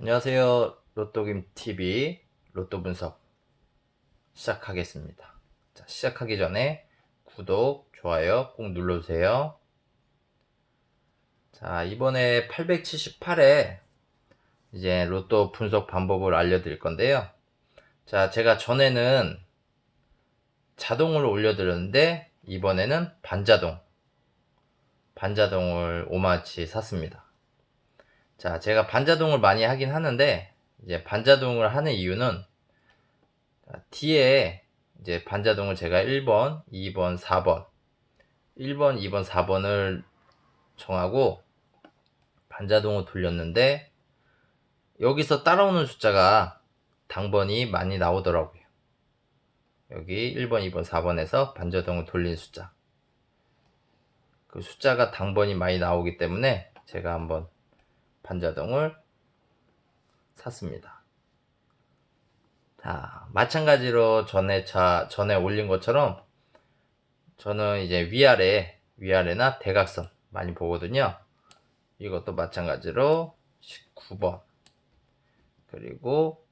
안녕하세요. 로또김TV 로또 분석 시작하겠습니다. 자, 시작하기 전에 구독, 좋아요 꼭 눌러주세요. 자, 이번에 878회 이제 로또 분석 방법을 알려드릴 건데요. 자, 제가 전에는 자동으로 올려드렸는데 이번에는 반자동 반자동을 5만치 샀습니다. 자, 제가 반자동을 많이 하긴 하는데, 이제 반자동을 하는 이유는, 뒤에 이제 반자동을 제가 1번, 2번, 4번, 1번, 2번, 4번을 정하고, 반자동을 돌렸는데, 여기서 따라오는 숫자가 당번이 많이 나오더라고요. 여기 1번, 2번, 4번에서 반자동을 돌린 숫자. 그 숫자가 당번이 많이 나오기 때문에 제가 한번 반자동을 샀습니다. 자, 마찬가지로 전에 차, 전에 올린 것처럼 저는 이제 위아래, 위아래나 대각선 많이 보거든요. 이것도 마찬가지로 19번. 그리고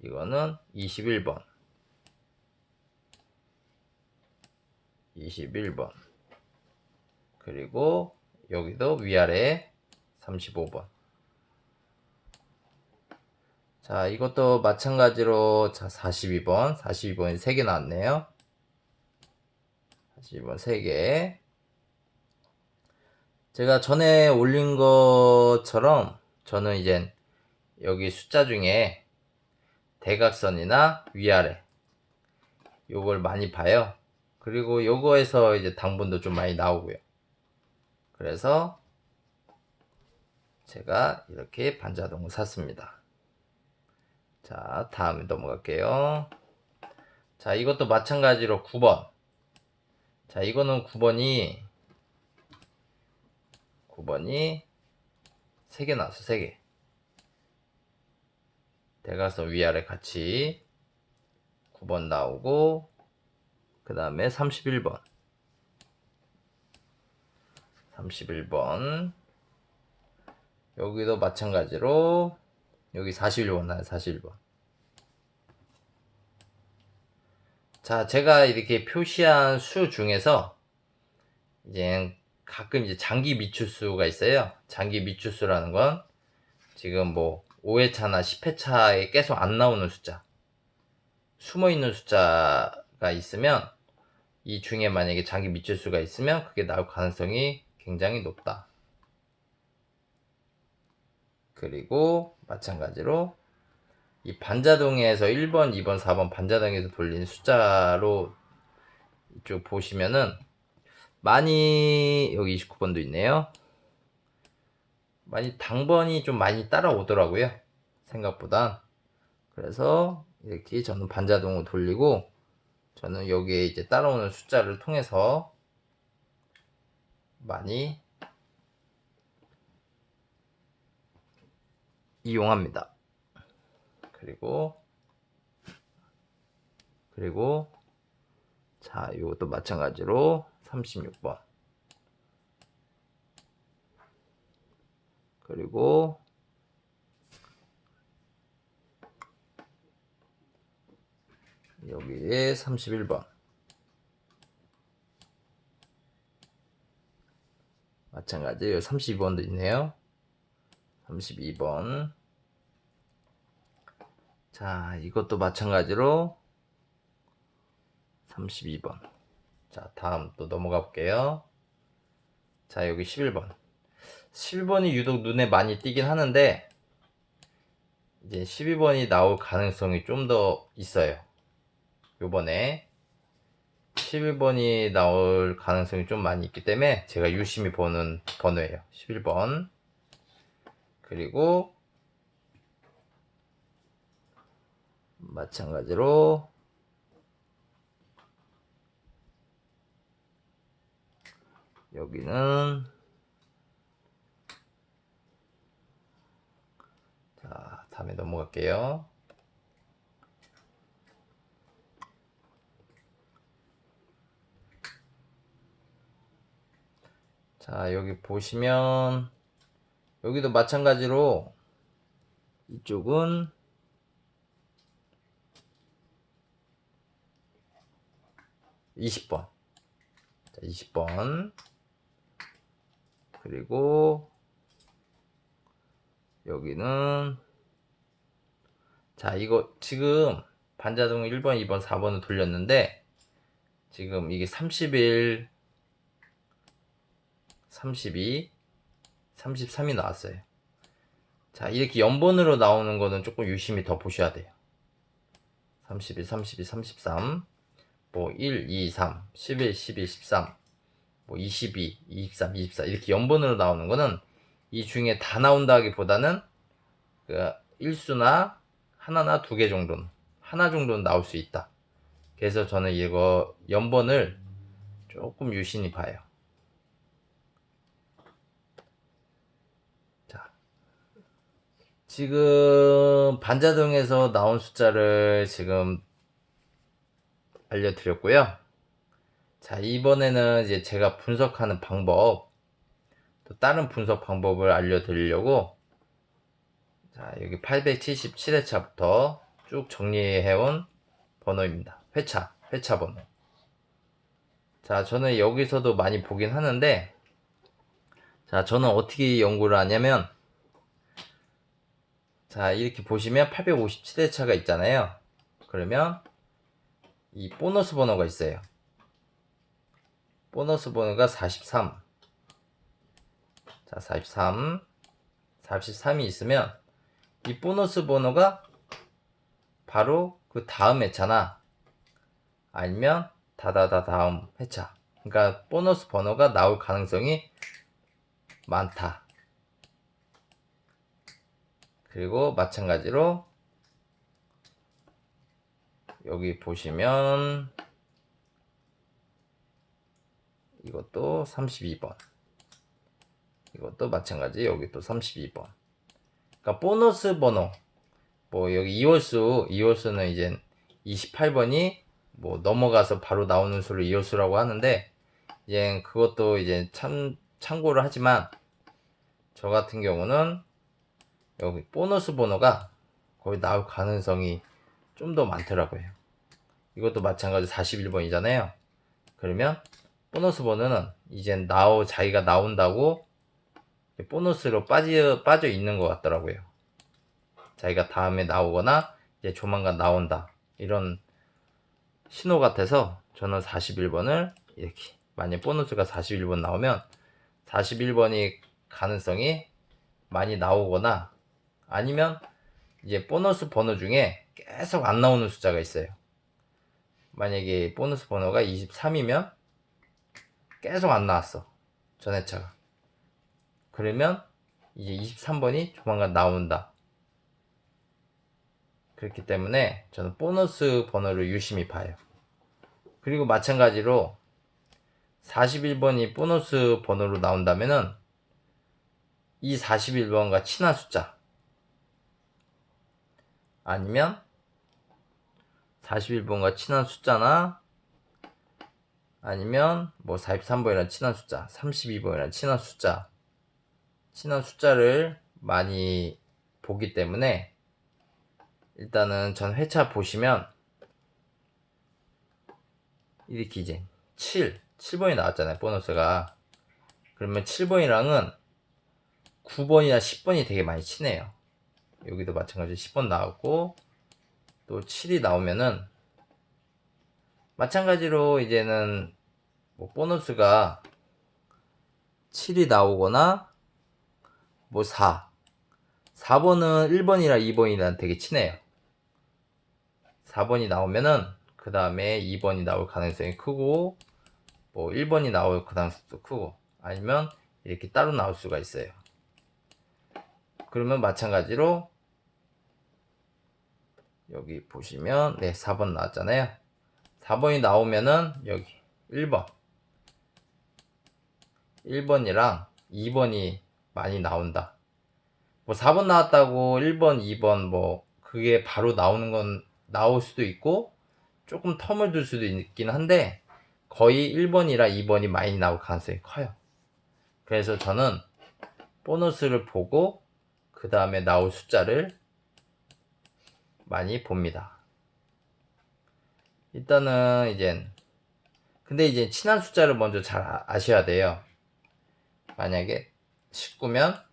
이거는 21번. 21번. 그리고 여기도 위아래 35번. 자, 이것도 마찬가지로 자, 42번, 42번이 3개 나왔네요. 42번 3개. 제가 전에 올린 것처럼 저는 이제 여기 숫자 중에 대각선이나 위아래 요걸 많이 봐요. 그리고 요거에서 이제 당분도 좀 많이 나오고요. 그래서 제가 이렇게 반자동을 샀습니다. 자, 다음에 넘어갈게요. 자, 이것도 마찬가지로 9번. 자, 이거는 9번이 9번이 3개 나왔어, 3개. 대각선 위아래 같이 9번 나오고 그 다음에 31번 31번 여기도 마찬가지로 여기 41번 나요 41번. 자 제가 이렇게 표시한 수 중에서 이제 가끔 이제 장기 미추수가 있어요. 장기 미추수라는 건 지금 뭐 5회차나 10회차에 계속 안 나오는 숫자 숨어 있는 숫자가 있으면 이 중에 만약에 장기 미추수가 있으면 그게 나올 가능성이 굉장히 높다 그리고 마찬가지로 이 반자동에서 1번, 2번, 4번 반자동에서 돌린 숫자로 이쪽 보시면은 많이 여기 29번도 있네요. 많이 당번이 좀 많이 따라오더라고요. 생각보다. 그래서 이렇게 저는 반자동을 돌리고 저는 여기에 이제 따라오는 숫자를 통해서 많이 이용합니다. 그리고 그리고 자 이것도 마찬가지로 36번. 그리고 여기에 31번. 마찬가지 로 32번도 있네요 32번. 자, 이것도 마찬가지로 32번. 자, 다음 또 넘어가 볼게요. 자, 여기 11번. 11번이 유독 눈에 많이 띄긴 하는데, 이제 12번이 나올 가능성이 좀 더 있어요. 요번에 11번이 나올 가능성이 좀 많이 있기 때문에 제가 유심히 보는 번호예요. 11번. 그리고 마찬가지로 여기는 자 다음에 넘어갈게요. 자 여기 보시면 여기도 마찬가지로 이쪽은 이십 번 자, 20번. 그리고 여기는 자, 이거 지금 반자동 1번, 2번, 4번을 돌렸는데 지금 이게 31 32 33이 나왔어요. 자, 이렇게 연번으로 나오는 거는 조금 유심히 더 보셔야 돼요. 31, 32, 33, 뭐 1, 2, 3, 11, 12, 13, 뭐 22, 23, 24 이렇게 연번으로 나오는 거는 이 중에 다 나온다기보다는 그 일수나 하나나 두 개 정도는 하나 정도는 나올 수 있다. 그래서 저는 이거 연번을 조금 유심히 봐요. 지금 반자동에서 나온 숫자를 지금 알려드렸고요. 자, 이번에는 이제 제가 분석하는 방법, 또 다른 분석 방법을 알려드리려고, 자, 여기 877회차부터 쭉 정리해온 번호입니다. 회차, 회차 번호. 자, 저는 여기서도 많이 보긴 하는데, 자, 저는 어떻게 연구를 하냐면, 자, 이렇게 보시면 857회차가 있잖아요. 그러면, 이 보너스 번호가 있어요. 보너스 번호가 43. 자, 43. 43이 있으면 이 보너스 번호가 바로 그 다음 회차나 아니면 다다다 다음 회차. 그러니까 보너스 번호가 나올 가능성이 많다. 그리고 마찬가지로 여기 보시면 이것도 32번. 이것도 마찬가지 여기 또 32번. 그러니까 보너스 번호. 뭐 여기 2월수 2월수는 이제 28번이 뭐 넘어가서 바로 나오는 수를 2월수라고 하는데 이제 그것도 이제 참 참고를 하지만 저 같은 경우는 여기 보너스 번호가 거의 나올 가능성이 좀 더 많더라고요. 이것도 마찬가지 41번이잖아요. 그러면 보너스 번호는 이제 나오 자기가 나온다고 보너스로 빠져 빠져 있는 것 같더라고요. 자기가 다음에 나오거나 이제 조만간 나온다 이런 신호 같아서 저는 41번을 이렇게 만약 보너스가 41번 나오면 41번이 가능성이 많이 나오거나 아니면 이제 보너스 번호 중에 계속 안 나오는 숫자가 있어요. 만약에 보너스 번호가 23이면 계속 안 나왔어. 전회차가. 그러면 이제 23번이 조만간 나온다. 그렇기 때문에 저는 보너스 번호를 유심히 봐요. 그리고 마찬가지로 41번이 보너스 번호로 나온다면은 이 41번과 친한 숫자 아니면 41번과 친한 숫자나 아니면 뭐 43번이랑 친한 숫자, 32번이랑 친한 숫자, 친한 숫자를 많이 보기 때문에 일단은 전 회차 보시면 이렇게 이제 7, 7번이 나왔잖아요, 보너스가. 그러면 7번이랑은 9번이나 10번이 되게 많이 친해요. 여기도 마찬가지로 10번 나왔고, 또 7이 나오면은 마찬가지로 이제는 뭐 보너스가 7이 나오거나 뭐 4. 4번은 1번이랑 2번이랑 되게 친해요. 4번이 나오면은 그 다음에 2번이 나올 가능성이 크고 뭐 1번이 나올 가능성도 크고 아니면 이렇게 따로 나올 수가 있어요. 그러면 마찬가지로 여기 보시면 네 4번 나왔잖아요. 4번이 나오면은 여기 1번. 1번이랑 2번이 많이 나온다. 뭐 4번 나왔다고 1번 2번 뭐 그게 바로 나오는 건 나올 수도 있고 조금 텀을 둘 수도 있긴 한데 거의 1번이랑 2번이 많이 나올 가능성이 커요. 그래서 저는 보너스를 보고 그 다음에 나올 숫자를 많이 봅니다. 일단은 이제 근데 이제 친한 숫자를 먼저 잘 아- 아셔야 돼요. 만약에 19면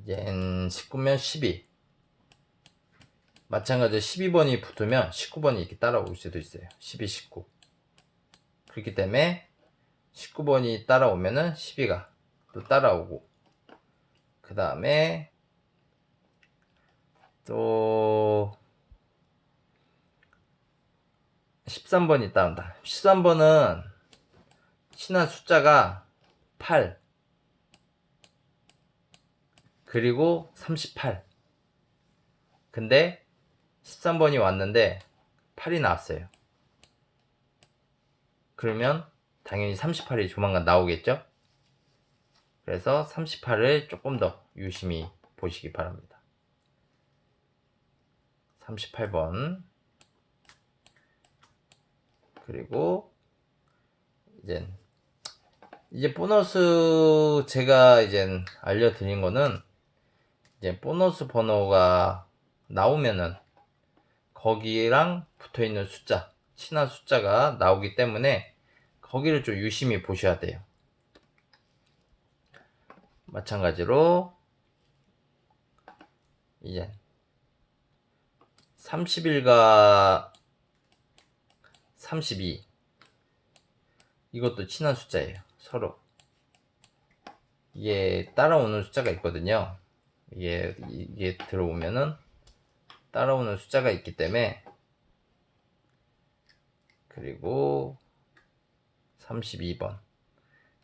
이제 19면 12 마찬가지로 12번이 붙으면 19번이 이렇게 따라올 수도 있어요. 12, 19 그렇기 때문에 19번이 따라오면은 12가 또 따라오고 그 다음에 또 13번이 따온다. 13번은 친한 숫자가 8 그리고 38 근데 13번이 왔는데 8이 나왔어요. 그러면 당연히 38이 조만간 나오겠죠? 그래서 38을 조금 더 유심히 보시기 바랍니다. 38번 그리고 이제 이제 보너스 제가 이제 알려드린 거는 이제 보너스 번호가 나오면은 거기랑 붙어 있는 숫자 친한 숫자가 나오기 때문에 거기를 좀 유심히 보셔야 돼요. 마찬가지로 이제 31과 32 이것도 친한 숫자예요. 서로 이게 따라오는 숫자가 있거든요. 이게 이게 들어오면은 따라오는 숫자가 있기 때문에 그리고 32번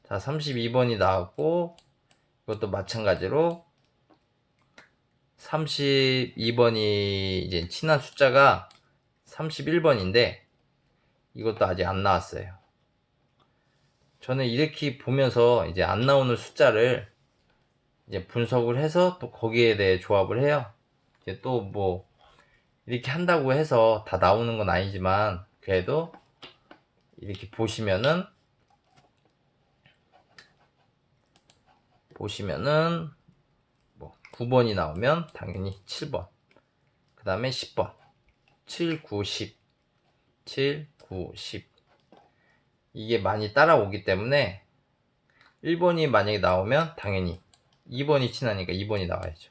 자 32번이 나왔고 이것도 마찬가지로 32번이 이제 친한 숫자가 31번인데 이것도 아직 안 나왔어요. 저는 이렇게 보면서 이제 안 나오는 숫자를 이제 분석을 해서 또 거기에 대해 조합을 해요. 이제 또 뭐 이렇게 한다고 해서 다 나오는 건 아니지만 그래도 이렇게 보시면은 보시면은 뭐 9번이 나오면 당연히 7번. 그 다음에 10번. 7, 9, 10 7, 9, 10 이게 많이 따라오기 때문에 1번이 만약에 나오면 당연히 2번이 친하니까 2번이 나와야죠.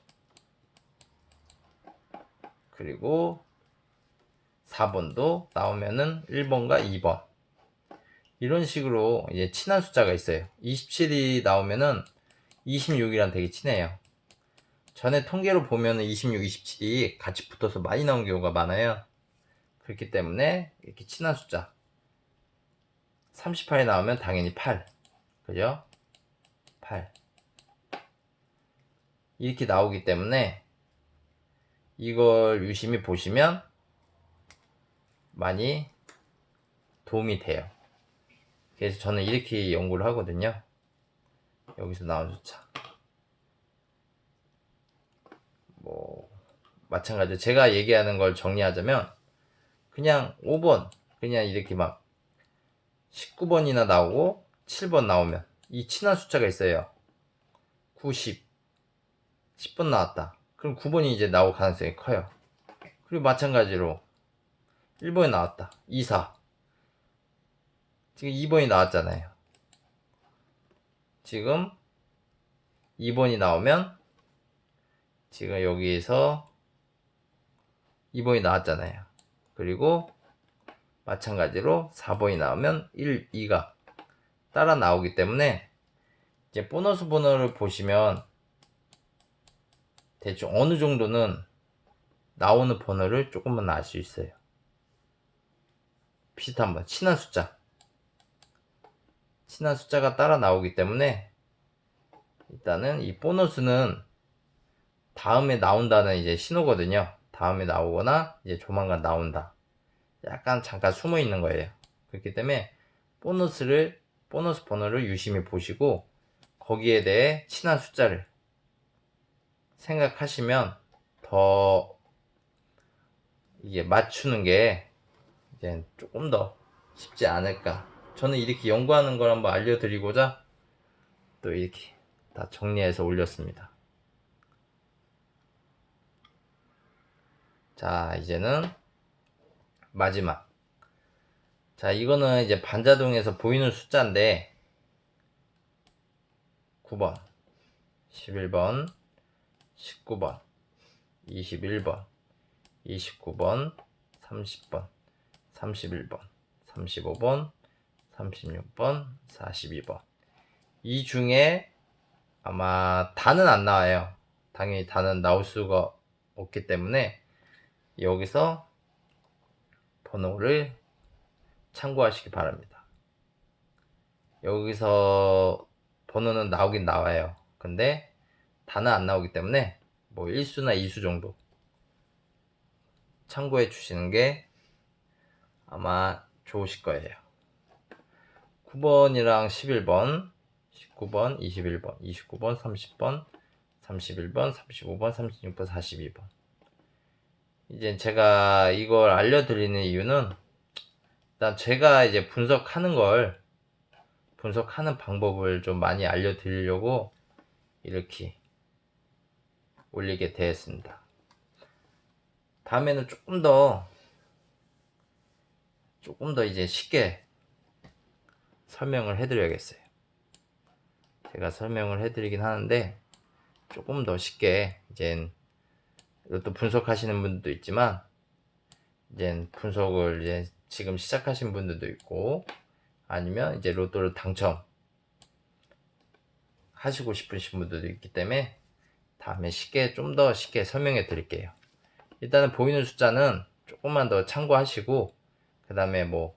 그리고 4번도 나오면은 1번과 2번. 이런 식으로 이제 친한 숫자가 있어요. 27이 나오면은 26이랑 되게 친해요. 전에 통계로 보면은 26, 27이 같이 붙어서 많이 나온 경우가 많아요. 그렇기 때문에 이렇게 친한 숫자 38이 나오면 당연히 8 그죠? 8 이렇게 나오기 때문에 이걸 유심히 보시면 많이 도움이 돼요. 그래서 저는 이렇게 연구를 하거든요. 여기서 나온 숫자. 뭐, 마찬가지로 제가 얘기하는 걸 정리하자면, 그냥 5번, 그냥 이렇게 막 19번이나 나오고 7번 나오면, 이 친한 숫자가 있어요. 90, 10번 나왔다. 그럼 9번이 이제 나올 가능성이 커요. 그리고 마찬가지로 1번이 나왔다. 24. 지금 2번이 나왔잖아요. 지금 2번이 나오면 지금 여기에서 2번이 나왔잖아요. 그리고 마찬가지로 4번이 나오면 1, 2가 따라 나오기 때문에 이제 보너스 번호를 보시면 대충 어느 정도는 나오는 번호를 조금만 알 수 있어요. 비슷한 번, 친한 숫자. 친한 숫자가 따라 나오기 때문에 일단은 이 보너스는 다음에 나온다는 이제 신호거든요. 다음에 나오거나 이제 조만간 나온다. 약간 잠깐 숨어 있는 거예요. 그렇기 때문에 보너스를 보너스 번호를 유심히 보시고 거기에 대해 친한 숫자를 생각하시면 더 이게 맞추는 게 이제 조금 더 쉽지 않을까. 저는 이렇게 연구하는 걸 한번 알려드리고자 또 이렇게 다 정리해서 올렸습니다. 자, 이제는 마지막. 자, 이거는 이제 반자동에서 보이는 숫자인데 9번, 11번, 19번, 21번, 29번, 30번, 31번, 35번, 36번, 42번. 이 중에 아마 다는 안 나와요. 당연히 다는 나올 수가 없기 때문에 여기서 번호를 참고하시기 바랍니다. 여기서 번호는 나오긴 나와요. 근데 다는 안 나오기 때문에 뭐 1수나 2수 정도 참고해 주시는 게 아마 좋으실 거예요. 9번이랑 11번, 19번, 21번, 29번, 30번, 31번, 35번, 36번, 42번. 이제 제가 이걸 알려드리는 이유는 일단 제가 이제 분석하는 걸 분석하는 방법을 좀 많이 알려드리려고 이렇게 올리게 되었습니다. 다음에는 조금 더 조금 더 이제 쉽게 설명을 해드려야겠어요. 제가 설명을 해드리긴 하는데 조금 더 쉽게 이제 이것도 분석하시는 분들도 있지만 이제 분석을 이제 지금 시작하신 분들도 있고 아니면 이제 로또를 당첨 하시고 싶으신 분들도 있기 때문에 다음에 쉽게 좀 더 쉽게 설명해 드릴게요. 일단은 보이는 숫자는 조금만 더 참고하시고 그 다음에 뭐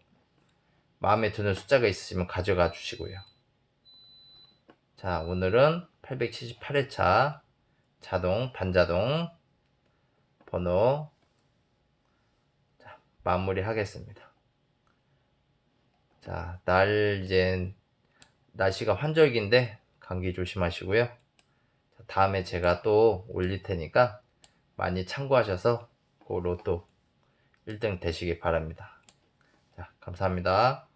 마음에 드는 숫자가 있으시면 가져가 주시고요. 자, 오늘은 878회차 자동, 반자동 번호 자, 마무리 하겠습니다. 자, 날 이제 날씨가 환절기인데 감기 조심하시고요. 자, 다음에 제가 또 올릴 테니까 많이 참고하셔서 그 로또 1등 되시기 바랍니다. 자, 감사합니다.